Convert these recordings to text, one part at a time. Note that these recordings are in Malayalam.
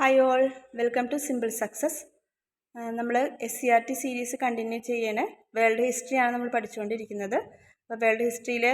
Hi all welcome to simple success നമ്മൾ S C R T series continue ചെയ്യണേ. വേൾഡ് ഹിസ്റ്ററിയാണ് നമ്മൾ പഠിച്ചുകൊണ്ടിരിക്കുന്നത്. അപ്പോൾ വേൾഡ് ഹിസ്റ്ററിയിൽ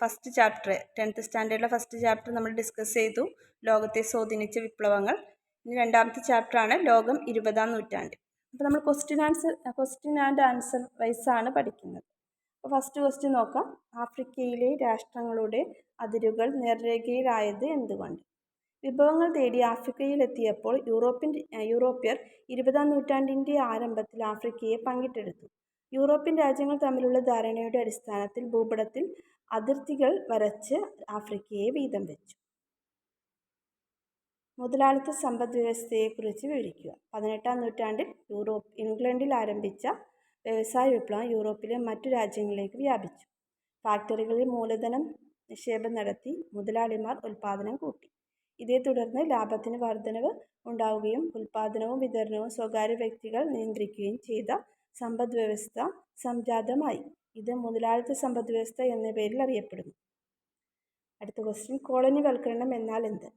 ഫസ്റ്റ് ചാപ്റ്റർ ടെൻത്ത് സ്റ്റാൻഡേർഡിലെ ഫസ്റ്റ് ചാപ്റ്റർ നമ്മൾ ഡിസ്കസ് ചെയ്തു. ലോകത്തെ സ്വാധീനിച്ച വിപ്ലവങ്ങൾ. ഇനി രണ്ടാമത്തെ ചാപ്റ്ററാണ് ലോകം ഇരുപതാം നൂറ്റാണ്ട്. അപ്പോൾ നമ്മൾ question answer question and answer വൈസാണ് പഠിക്കുന്നത്. അപ്പോൾ ഫസ്റ്റ് ക്വസ്റ്റ്യൻ നോക്കാം. ആഫ്രിക്കയിലെ രാഷ്ട്രങ്ങളുടെ അതിരുകൾ നേർരേഖയിലായത് എന്തുകൊണ്ട്? വിഭവങ്ങൾ തേടി ആഫ്രിക്കയിലെത്തിയപ്പോൾ യൂറോപ്യൻ യൂറോപ്യർ ഇരുപതാം നൂറ്റാണ്ടിന്റെ ആരംഭത്തിൽ ആഫ്രിക്കയെ പങ്കിട്ടെടുത്തു. യൂറോപ്യൻ രാജ്യങ്ങൾ തമ്മിലുള്ള ധാരണയുടെ അടിസ്ഥാനത്തിൽ ഭൂപടത്തിൽ അതിർത്തികൾ വരച്ച് ആഫ്രിക്കയെ വീതം വെച്ചു. മുതലാളിത്ത സമ്പദ് വ്യവസ്ഥയെക്കുറിച്ച് വിവരിക്കുക. പതിനെട്ടാം നൂറ്റാണ്ടിൽ യൂറോപ്പ് ഇംഗ്ലണ്ടിൽ ആരംഭിച്ച വ്യവസായ വിപ്ലവം യൂറോപ്പിലെ മറ്റു രാജ്യങ്ങളിലേക്ക് വ്യാപിച്ചു. ഫാക്ടറികളിൽ മൂലധനം നിക്ഷേപം നടത്തി മുതലാളിമാർ ഉൽപ്പാദനം കൂട്ടി. ഇതേ തുടർന്ന് ലാഭത്തിന് വർധനവ് ഉണ്ടാവുകയും ഉൽപ്പാദനവും വിതരണവും സ്വകാര്യ വ്യക്തികൾ നിയന്ത്രിക്കുകയും ചെയ്ത സമ്പദ് വ്യവസ്ഥ സംജാതമായി. ഇത് മുതലാളിത്ത സമ്പദ് വ്യവസ്ഥ എന്ന പേരിൽ അറിയപ്പെടുന്നു. അടുത്ത ക്വസ്റ്റ്യൻ കോളനിവൽക്കരണം എന്നാൽ എന്ത്?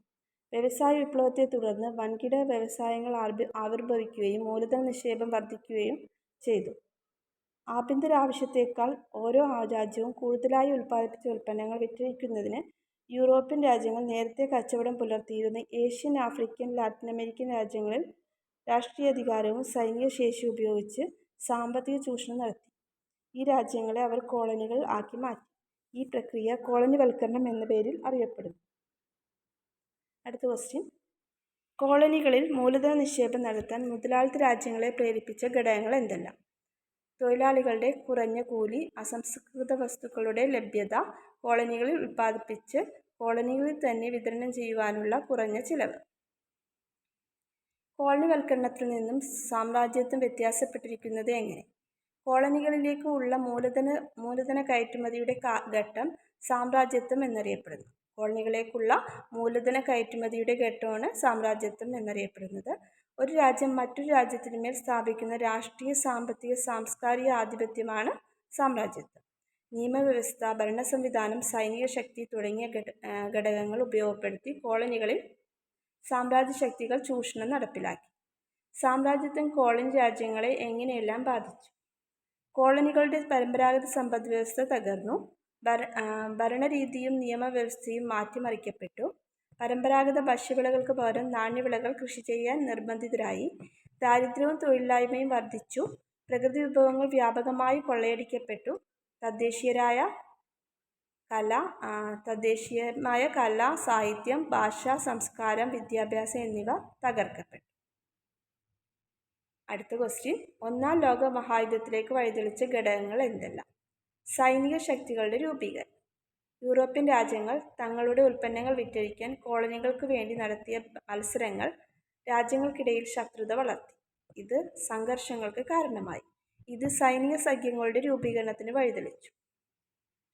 വ്യവസായ വിപ്ലവത്തെ തുടർന്ന് വൻകിട വ്യവസായങ്ങൾ ആവിർഭവിക്കുകയും മൂലധന നിക്ഷേപം വർദ്ധിക്കുകയും ചെയ്തു. ആഭ്യന്തര ആവശ്യത്തേക്കാൾ ഓരോ രാജ്യവും കൂടുതലായി ഉൽപ്പാദിപ്പിച്ച ഉൽപ്പന്നങ്ങൾ വിറ്റഴിക്കുന്നതിന് യൂറോപ്യൻ രാജ്യങ്ങൾ നേരത്തെ കച്ചവടം പുലർത്തിയിരുന്ന ഏഷ്യൻ ആഫ്രിക്കൻ ലാറ്റിൻ അമേരിക്കൻ രാജ്യങ്ങളിൽ രാഷ്ട്രീയാധികാരവും സൈനിക ശേഷി ഉപയോഗിച്ച് സാമ്പത്തിക ചൂഷണം നടത്തി. ഈ രാജ്യങ്ങളെ അവർ കോളനികൾ ആക്കി മാറ്റി. ഈ പ്രക്രിയ കോളനിവൽക്കരണം എന്ന പേരിൽ അറിയപ്പെടുന്നു. അടുത്ത ക്വസ്റ്റ്യൻ കോളനികളിൽ മൂലധന നിക്ഷേപം നടത്താൻ മുതലാളിത്ത രാജ്യങ്ങളെ പ്രേരിപ്പിച്ച ഘടകങ്ങൾ എന്തെല്ലാം? തൊഴിലാളികളുടെ കുറഞ്ഞ കൂലി അസംസ്കൃത വസ്തുക്കളുടെ ലഭ്യത കോളനികളിൽ ഉൽപ്പാദിപ്പിച്ച് കോളനികളിൽ തന്നെ വിതരണം ചെയ്യുവാനുള്ള കുറഞ്ഞ ചിലവ്. കോളനിവൽക്കരണത്തിൽ നിന്നും സാമ്രാജ്യത്വം വ്യത്യാസപ്പെട്ടിരിക്കുന്നത് എങ്ങനെ? കോളനികളിലേക്ക് ഉള്ള മൂലധന മൂലധന കയറ്റുമതിയുടെ ഘട്ടം സാമ്രാജ്യത്വം എന്നറിയപ്പെടുന്നു. കോളനികളിലേക്കുള്ള മൂലധന കയറ്റുമതിയുടെ ഘട്ടമാണ് സാമ്രാജ്യത്വം എന്നറിയപ്പെടുന്നത്. ഒരു രാജ്യം മറ്റൊരു രാജ്യത്തിനുമേൽ സ്ഥാപിക്കുന്ന രാഷ്ട്രീയ സാമ്പത്തിക സാംസ്കാരിക ആധിപത്യമാണ് സാമ്രാജ്യത്വം. നിയമവ്യവസ്ഥ ഭരണ സംവിധാനം സൈനിക ശക്തി തുടങ്ങിയ ഘടകങ്ങൾ ഉപയോഗപ്പെടുത്തി കോളനികളിൽ സാമ്രാജ്യ ശക്തികൾ ചൂഷണം നടപ്പിലാക്കി. സാമ്രാജ്യത്വം കോളനി രാജ്യങ്ങളെ എങ്ങനെയെല്ലാം ബാധിച്ചു? കോളനികളുടെ പരമ്പരാഗത സമ്പദ് വ്യവസ്ഥ തകർന്നു ഭരണരീതിയും നിയമവ്യവസ്ഥയും മാറ്റിമറിക്കപ്പെട്ടു. പരമ്പരാഗത ഭക്ഷ്യവിളകൾക്ക് പകരം നാണ്യവിളകൾ കൃഷി ചെയ്യാൻ നിർബന്ധിതരായി. ദാരിദ്ര്യവും തൊഴിലില്ലായ്മയും വർദ്ധിച്ചു പ്രകൃതി വിഭവങ്ങൾ വ്യാപകമായി കൊള്ളയടിക്കപ്പെട്ടു. തദ്ദേശീയരായ കല തദ്ദേശീയമായ കല സാഹിത്യം ഭാഷ സംസ്കാരം വിദ്യാഭ്യാസം എന്നിവ തകർക്കപ്പെട്ടു. അടുത്ത ക്വസ്റ്റ്യൻ ഒന്നാം ലോക മഹായുദ്ധത്തിലേക്ക് വഴിതെളിച്ച ഘടകങ്ങൾ എന്തെല്ലാം? സൈനിക ശക്തികളുടെ രൂപീകരണം. യൂറോപ്യൻ രാജ്യങ്ങൾ തങ്ങളുടെ ഉൽപ്പന്നങ്ങൾ വിറ്റഴിക്കാൻ കോളനികൾക്ക് വേണ്ടി നടത്തിയ മത്സരങ്ങൾ രാജ്യങ്ങൾക്കിടയിൽ ശത്രുത വളർത്തി. ഇത് സംഘർഷങ്ങൾക്ക് കാരണമായി. ഇത് സൈനിക സഖ്യങ്ങളുടെ രൂപീകരണത്തിന് വഴിതെളിച്ചു.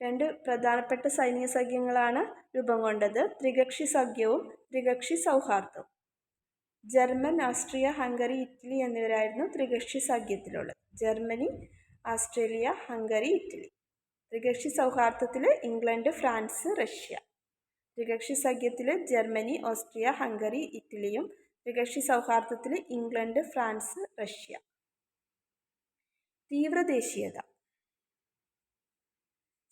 രണ്ട് പ്രധാനപ്പെട്ട സൈനിക സഖ്യങ്ങളാണ് രൂപം കൊണ്ടത്. ത്രികക്ഷി സഖ്യവും ത്രികക്ഷി സൗഹാർദ്ദവും. ജർമ്മൻ ഓസ്ട്രിയ ഹംഗറി ഇറ്റലി എന്നിവരായിരുന്നു ത്രികക്ഷി സഖ്യത്തിലുള്ളത്. Germany Australia Hungary Italy. ത്രികക്ഷി സൗഹാർദ്ദത്തിൽ ഇംഗ്ലണ്ട് ഫ്രാൻസ് റഷ്യ. ത്രികക്ഷി സഖ്യത്തിൽ ജർമ്മനി ഓസ്ട്രിയ ഹംഗറി ഇറ്റലിയും. ത്രികക്ഷി സൗഹാർദ്ദത്തിൽ ഇംഗ്ലണ്ട് ഫ്രാൻസ് റഷ്യ. തീവ്രദേശീയത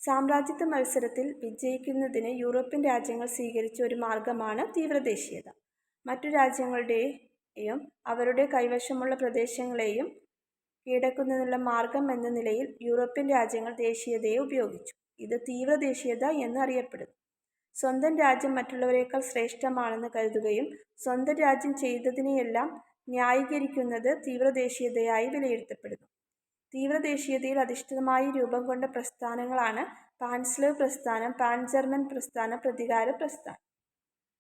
സാമ്രാജ്യത്വ മത്സരത്തിൽ വിജയിക്കുന്നതിന് യൂറോപ്യൻ രാജ്യങ്ങൾ സ്വീകരിച്ച ഒരു മാർഗമാണ് തീവ്രദേശീയത മറ്റു രാജ്യങ്ങളുടെയും അവരുടെ കൈവശമുള്ള പ്രദേശങ്ങളെയും കീഴടക്കുന്നതിനുള്ള മാർഗം എന്ന നിലയിൽ യൂറോപ്യൻ രാജ്യങ്ങൾ ദേശീയതയെ ഉപയോഗിച്ചു. ഇത് തീവ്ര ദേശീയത എന്നറിയപ്പെടുന്നു. സ്വന്തം രാജ്യം മറ്റുള്ളവരെക്കാൾ ശ്രേഷ്ഠമാണെന്ന് കരുതുകയും സ്വന്തം രാജ്യം ചെയ്തതിനെയെല്ലാം ന്യായീകരിക്കുന്നത് തീവ്രദേശീയതയായി വിലയിരുത്തപ്പെടുന്നു. തീവ്രദേശീയതയിൽ അധിഷ്ഠിതമായി രൂപം കൊണ്ട പ്രസ്ഥാനങ്ങളാണ് പാൻസ്ലേവ് പ്രസ്ഥാനം പാൻ ജർമ്മൻ പ്രസ്ഥാനം പ്രതികാര പ്രസ്ഥാനം.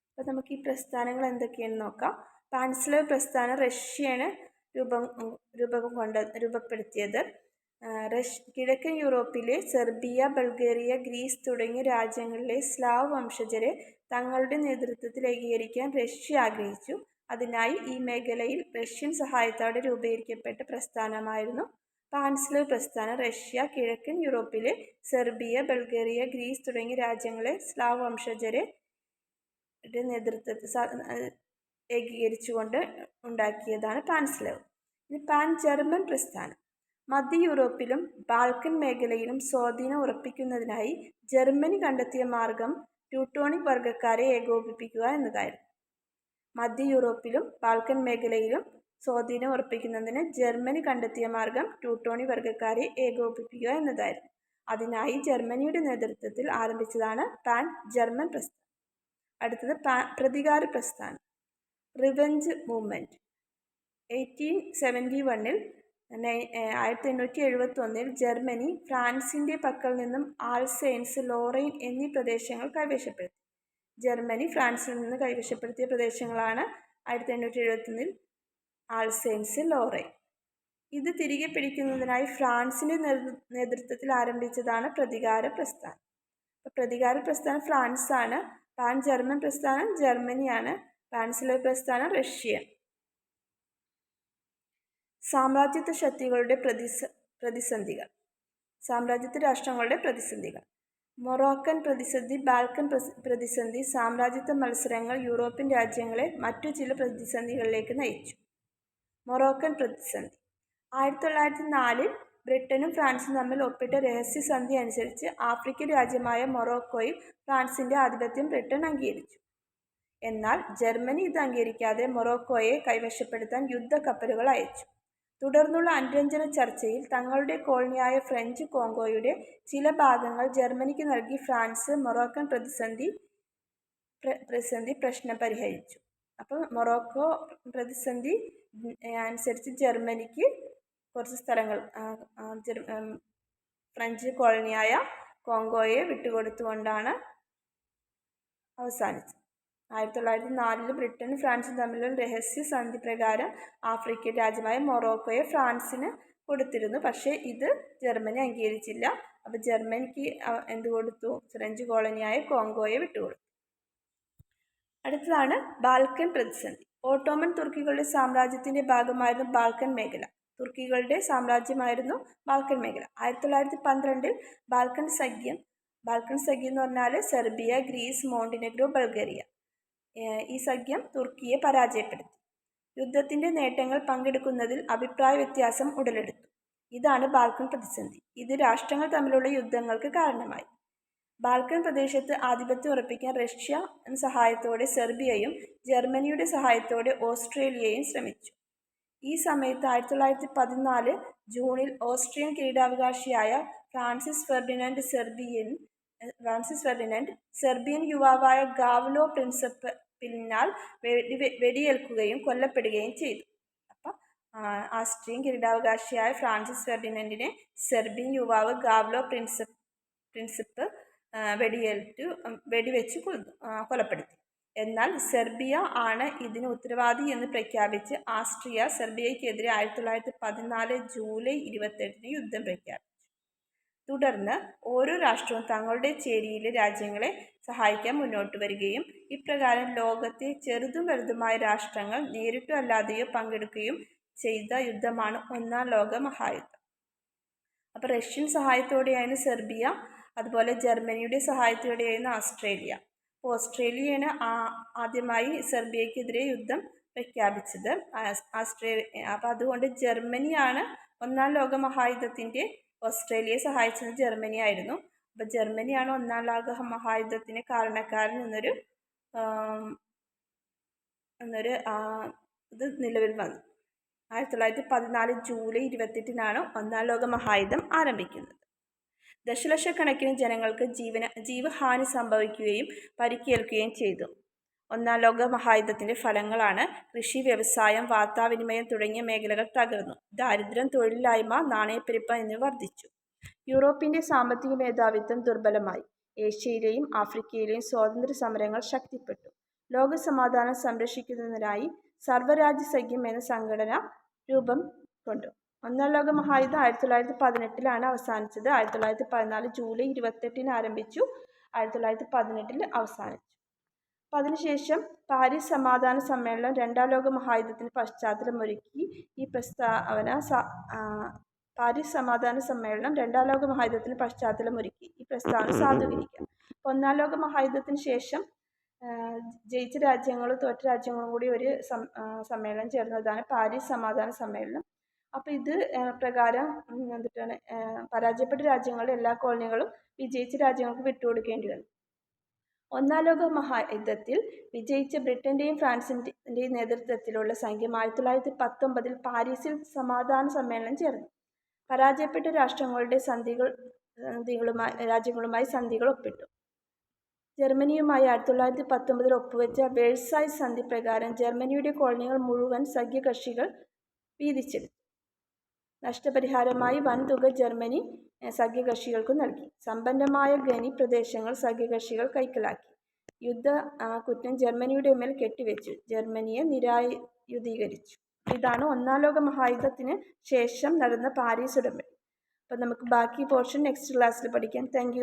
അപ്പോൾ നമുക്ക് ഈ പ്രസ്ഥാനങ്ങൾ എന്തൊക്കെയാണെന്ന് നോക്കാം. പാൻസ്ലേവ് പ്രസ്ഥാനം റഷ്യയാണ്. രൂപം രൂപം കൊണ്ട രൂപപ്പെടുത്തിയത്. റഷ് കിഴക്കൻ യൂറോപ്പിലെ സെർബിയ ബൾഗേറിയ ഗ്രീസ് തുടങ്ങിയ രാജ്യങ്ങളിലെ സ്ലാവ് വംശജരെ തങ്ങളുടെ നേതൃത്വത്തിൽ ഏകീകരിക്കാൻ റഷ്യ ആഗ്രഹിച്ചു. അതിനായി ഈ മേഖലയിൽ റഷ്യൻ സഹായത്തോടെ രൂപീകരിക്കപ്പെട്ട പ്രസ്ഥാനമായിരുന്നു പാൻസ്ലർ പ്രസ്ഥാനം. റഷ്യ കിഴക്കൻ യൂറോപ്പിലെ സെർബിയ ബൾഗേറിയ ഗ്രീസ് തുടങ്ങിയ രാജ്യങ്ങളെ സ്ലാവ് വംശജരെ നേതൃത്വത്തിൽ ഏകീകരിച്ചുകൊണ്ട് ഉണ്ടാക്കിയതാണ് പാൻസ്ലവ് ഇത് പാൻ ജർമ്മൻ പ്രസ്ഥാനം. മധ്യ യൂറോപ്പിലും ബാൾക്കൻ മേഖലയിലും സ്വാധീനം ഉറപ്പിക്കുന്നതിനായി ജർമ്മനി കണ്ടെത്തിയ മാർഗം ട്യൂട്ടോണിക് വർഗക്കാരെ ഏകോപിപ്പിക്കുക എന്നതായിരുന്നു. മധ്യ യൂറോപ്പിലും ബാൾക്കൻ മേഖലയിലും സ്വാധീനം ഉറപ്പിക്കുന്നതിന് ജർമ്മനി കണ്ടെത്തിയ മാർഗം ട്യൂട്ടോണി വർഗക്കാരെ ഏകോപിപ്പിക്കുക എന്നതായിരുന്നു. അതിനായി ജർമ്മനിയുടെ നേതൃത്വത്തിൽ ആരംഭിച്ചതാണ് പാൻ ജർമ്മൻ പ്രസ്ഥാനം. അടുത്തത് പാ പ്രതികാര പ്രസ്ഥാനം. റിവെഞ്ച് മൂവ്മെന്റ് എയ്റ്റീൻ സെവന്റി വണ്ണിൽ ആയിരത്തി എണ്ണൂറ്റി എഴുപത്തി ഒന്നിൽ ജർമ്മനി ഫ്രാൻസിന്റെ പക്കൽ നിന്നും ആൽസെയിൻസ് ലോറൈൻ എന്നീ പ്രദേശങ്ങൾ കൈവശപ്പെടുത്തി. ജർമ്മനി ഫ്രാൻസിൽ നിന്ന് കൈവശപ്പെടുത്തിയ പ്രദേശങ്ങളാണ് ആയിരത്തി എണ്ണൂറ്റി എഴുപത്തൊന്നിൽ ആൽസെയിൻസ് ലോറൈൻ ഇത് തിരികെ പിടിക്കുന്നതിനായി ഫ്രാൻസിന്റെ നേതൃത്വത്തിൽ ആരംഭിച്ചതാണ് പ്രതികാര പ്രസ്ഥാനം. പ്രതികാര പ്രസ്ഥാനം ഫ്രാൻസാണ് പാൻ ജർമ്മൻ പ്രസ്ഥാനം ജർമ്മനിയാണ്. ഫ്രാൻസിലെ പ്രസ്ഥാനം റഷ്യ. സാമ്രാജ്യത്വ ശക്തികളുടെ പ്രതിസ പ്രതിസന്ധികൾ. സാമ്രാജ്യത്വ രാഷ്ട്രങ്ങളുടെ പ്രതിസന്ധികൾ. മൊറോക്കൻ പ്രതിസന്ധി ബാൽക്കൻ പ്രതിസന്ധി സാമ്രാജ്യത്വ മത്സരങ്ങൾ യൂറോപ്യൻ രാജ്യങ്ങളെ മറ്റു ചില പ്രതിസന്ധികളിലേക്ക് നയിച്ചു. മൊറോക്കൻ പ്രതിസന്ധി. ആയിരത്തി തൊള്ളായിരത്തി നാലിൽ ബ്രിട്ടനും ഫ്രാൻസും തമ്മിൽ ഒപ്പിട്ട രഹസ്യസന്ധി അനുസരിച്ച് ആഫ്രിക്കൻ രാജ്യമായ മൊറോക്കോയിൽ ഫ്രാൻസിന്റെ ആധിപത്യം ബ്രിട്ടൻ അംഗീകരിച്ചു. എന്നാൽ ജർമ്മനി ഇത് അംഗീകരിക്കാതെ മൊറോക്കോയെ കൈവശപ്പെടുത്താൻ യുദ്ധക്കപ്പലുകൾ അയച്ചു. തുടർന്നുള്ള അനുരഞ്ജന ചർച്ചയിൽ തങ്ങളുടെ കോളനിയായ ഫ്രഞ്ച് കോങ്കോയുടെ ചില ഭാഗങ്ങൾ ജർമ്മനിക്ക് നൽകി ഫ്രാൻസ് മൊറോക്കൻ പ്രതിസന്ധി പ്രതിസന്ധി പ്രശ്നം പരിഹരിച്ചു. അപ്പോൾ മൊറോക്കോ പ്രതിസന്ധി അനുസരിച്ച് ജർമ്മനിക്ക് കുറച്ച് സ്ഥലങ്ങൾ ഫ്രഞ്ച് കോളനിയായ കോങ്കോയെ വിട്ടുകൊടുത്തുകൊണ്ടാണ് അവസാനിച്ചത്. ആയിരത്തി തൊള്ളായിരത്തി നാലിൽ ബ്രിട്ടനും ഫ്രാൻസും തമ്മിലുള്ള രഹസ്യ സന്ധി പ്രകാരം ആഫ്രിക്കൻ രാജ്യമായ മൊറോക്കോയെ ഫ്രാൻസിന് കൊടുത്തിരുന്നു. പക്ഷേ ഇത് ജർമ്മനി അംഗീകരിച്ചില്ല. അപ്പോൾ ജർമ്മനിക്ക് എന്ത് കൊടുത്തു? ഫ്രഞ്ച് കോളനിയായ കോങ്കോയെ വിട്ടുകൊടുത്തു. അടുത്തതാണ് ബാൽക്കൻ പ്രതിസന്ധി. ഓട്ടോമൻ തുർക്കികളുടെ സാമ്രാജ്യത്തിന്റെ ഭാഗമായിരുന്നു ബാൽക്കൻ മേഖല. തുർക്കികളുടെ സാമ്രാജ്യമായിരുന്നു ബാൽക്കൻ മേഖല. ആയിരത്തി തൊള്ളായിരത്തി പന്ത്രണ്ടിൽ ബാൽക്കൻ സഖ്യം ബാൽക്കൻ സഖ്യം എന്ന് പറഞ്ഞാൽ സെർബിയ ഗ്രീസ് മോണ്ടിനെഗ്രോ ബൾഗേറിയ. ഈ സഖ്യം തുർക്കിയെ പരാജയപ്പെടുത്തി. യുദ്ധത്തിന്റെ നേട്ടങ്ങൾ പങ്കെടുക്കുന്നതിൽ അഭിപ്രായ വ്യത്യാസം ഉടലെടുത്തു. ഇതാണ് ബാൽക്കൻ പ്രതിസന്ധി. ഇത് രാഷ്ട്രങ്ങൾ തമ്മിലുള്ള യുദ്ധങ്ങൾക്ക് കാരണമായി. ബാൽക്കൻ പ്രദേശത്ത് ആധിപത്യം ഉറപ്പിക്കാൻ റഷ്യ സഹായത്തോടെ സെർബിയയും ജർമ്മനിയുടെ സഹായത്തോടെ ഓസ്ട്രേലിയയും ശ്രമിച്ചു. ഈ സമയത്ത് ആയിരത്തി തൊള്ളായിരത്തി പതിനാല് ജൂണിൽ Austrian കിരീടാവകാശിയായ Francis Ferdinand Serbian Francis Ferdinand Serbian യുവാവായ ഗാവ്ലോ പ്രിൻസപ്പിനാൽ വെടി വെടിയേൽക്കുകയും കൊല്ലപ്പെടുകയും ചെയ്തു. അപ്പം ആസ്ട്രിയൻ കിരീടാവകാശിയായ ഫ്രാൻസിസ് ഫെർഡിനൻഡിനെ സെർബിയൻ യുവാവ് ഗാവ്ലോ പ്രിൻസിപ്പ് പ്രിൻസിപ്പ് വെടിയേറ്റു വെടിവെച്ച് കൊലപ്പെടുത്തി. എന്നാൽ സെർബിയ ആണ് ഇതിന് ഉത്തരവാദി എന്ന് പ്രഖ്യാപിച്ച് ആസ്ട്രിയ സെർബിയയ്ക്കെതിരെ ആയിരത്തി തൊള്ളായിരത്തി പതിനാല് ജൂലൈ ഇരുപത്തെട്ടിന് യുദ്ധം പ്രഖ്യാപിച്ചു. തുടർന്ന് ഓരോ രാഷ്ട്രവും തങ്ങളുടെ ചേരിയിലെ രാജ്യങ്ങളെ സഹായിക്കാൻ മുന്നോട്ട് വരികയും ഇപ്രകാരം ലോകത്തെ ചെറുതും വലുതുമായ രാഷ്ട്രങ്ങൾ നേരിട്ടോ അല്ലാതെയോ പങ്കെടുക്കുകയും ചെയ്ത യുദ്ധമാണ് ഒന്നാം ലോക മഹായുദ്ധം. അപ്പോൾ റഷ്യൻ സഹായത്തോടെയായിരുന്നു സെർബിയ അതുപോലെ ജർമ്മനിയുടെ സഹായത്തോടെയായിരുന്നു ഓസ്ട്രേലിയ ഓസ്ട്രേലിയയാണ് ആദ്യമായി സെർബിയക്കെതിരെ യുദ്ധം പ്രഖ്യാപിച്ചത്. ഓസ്ട്രേലിയ അപ്പോൾ അതുകൊണ്ട് ജർമ്മനിയാണ് ഒന്നാം ലോക മഹായുദ്ധത്തിന്റെ ഓസ്ട്രേലിയയെ സഹായിച്ചത് ജർമ്മനി ആയിരുന്നു അപ്പോൾ ജർമ്മനിയാണ് ഒന്നാം ലോക മഹായുദ്ധത്തിന് കാരണക്കാരൻ എന്നൊരു എന്നൊരു ഇത് നിലവിൽ വന്നു. ആയിരത്തി തൊള്ളായിരത്തി പതിനാല് ജൂലൈ ഇരുപത്തെട്ടിനാണ് ഒന്നാം ലോക മഹായുദ്ധം ആരംഭിക്കുന്നത്. ദശലക്ഷക്കണക്കിന് ജനങ്ങൾക്ക് ജീവന ജീവഹാനി സംഭവിക്കുകയും പരിക്കേൽക്കുകയും ചെയ്തു. ഒന്നാം ലോക മഹായുദ്ധത്തിന്റെ ഫലങ്ങളാണ് കൃഷി വ്യവസായം വാർത്താവിനിമയം തുടങ്ങിയ മേഖലകൾ തകർന്നു. ദാരിദ്ര്യം തൊഴിലില്ലായ്മ നാണയപ്പെരുപ്പ എന്നിവ വർദ്ധിച്ചു. യൂറോപ്പിന്റെ സാമ്പത്തിക മേധാവിത്വം ദുർബലമായി. ഏഷ്യയിലെയും ആഫ്രിക്കയിലെയും സ്വാതന്ത്ര്യ സമരങ്ങൾ ശക്തിപ്പെട്ടു. ലോക സമാധാനം സംരക്ഷിക്കുന്നതിനായി സർവരാജ്യ സഖ്യം എന്ന സംഘടന രൂപം കൊണ്ടു. ഒന്നാം ലോക മഹായുദ്ധം ആയിരത്തി തൊള്ളായിരത്തി പതിനെട്ടിലാണ് അവസാനിച്ചത്. ആയിരത്തി തൊള്ളായിരത്തി പതിനാല് ജൂലൈ ഇരുപത്തെട്ടിന് ആരംഭിച്ചു. ആയിരത്തി തൊള്ളായിരത്തി പതിനെട്ടിൽ അവസാനിച്ചു. അപ്പം അതിനുശേഷം പാരീസ് സമാധാന സമ്മേളനം രണ്ടാം ലോക മഹായുദ്ധത്തിന് പശ്ചാത്തലമൊരുക്കി ഈ പ്രസ്താവന പാരീസ് സമാധാന സമ്മേളനം രണ്ടാം ലോക മഹായുദ്ധത്തിന് പശ്ചാത്തലമൊരുക്കി ഈ പ്രസ്താവന സാധൂകരിക്കാം. ഒന്നാം ലോക മഹായുദ്ധത്തിന് ശേഷം ജയിച്ച രാജ്യങ്ങളും തോറ്റ രാജ്യങ്ങളും കൂടി ഒരു സമ്മേളനം ചേർന്നതാണ് പാരീസ് സമാധാന സമ്മേളനം. അപ്പോൾ ഇത് പ്രകാരം എന്തിട്ടാണ് പരാജയപ്പെട്ട രാജ്യങ്ങളുടെ എല്ലാ കോളനികളും വിജയിച്ച രാജ്യങ്ങൾക്ക് വിട്ടുകൊടുക്കേണ്ടി വന്നു. ഒന്നാം ലോക മഹായുദ്ധത്തിൽ വിജയിച്ച ബ്രിട്ടന്റെയും ഫ്രാൻസിന്റെയും നേതൃത്വത്തിലുള്ള സംഘം ആയിരത്തി തൊള്ളായിരത്തി പത്തൊമ്പതിൽ പാരീസിൽ സമാധാന സമ്മേളനം ചേർന്നു. പരാജയപ്പെട്ട രാഷ്ട്രങ്ങളുടെ സന്ധികൾ സന്ധികളുമായി രാജ്യങ്ങളുമായി സന്ധികൾ ഒപ്പിട്ടു. ജർമ്മനിയുമായി ആയിരത്തി തൊള്ളായിരത്തി പത്തൊമ്പതിൽ ഒപ്പുവെച്ച വേഴ്സായ് സന്ധി പ്രകാരം ജർമ്മനിയുടെ കോളനികൾ മുഴുവൻ സഖ്യകക്ഷികൾ വീതിച്ചെടുത്തു. നഷ്ടപരിഹാരമായി വൻതുക ജർമ്മനി സഖ്യകക്ഷികൾക്ക് നൽകി. സമ്പന്നമായ ഖനി പ്രദേശങ്ങൾ സഖ്യകക്ഷികൾ കൈക്കലാക്കി. യുദ്ധ കുറ്റം ജർമ്മനിയുടെ മേൽ കെട്ടിവെച്ചു. ജർമ്മനിയെ നിരായുധീകരിച്ചു. ഇതാണ് ഒന്നാം ലോക മഹായുദ്ധത്തിന് ശേഷം നടന്ന പാരീസ് ഉടമ്പടി. അപ്പം നമുക്ക് ബാക്കി പോർഷൻ നെക്സ്റ്റ് ക്ലാസ്സിൽ പഠിക്കാം. താങ്ക്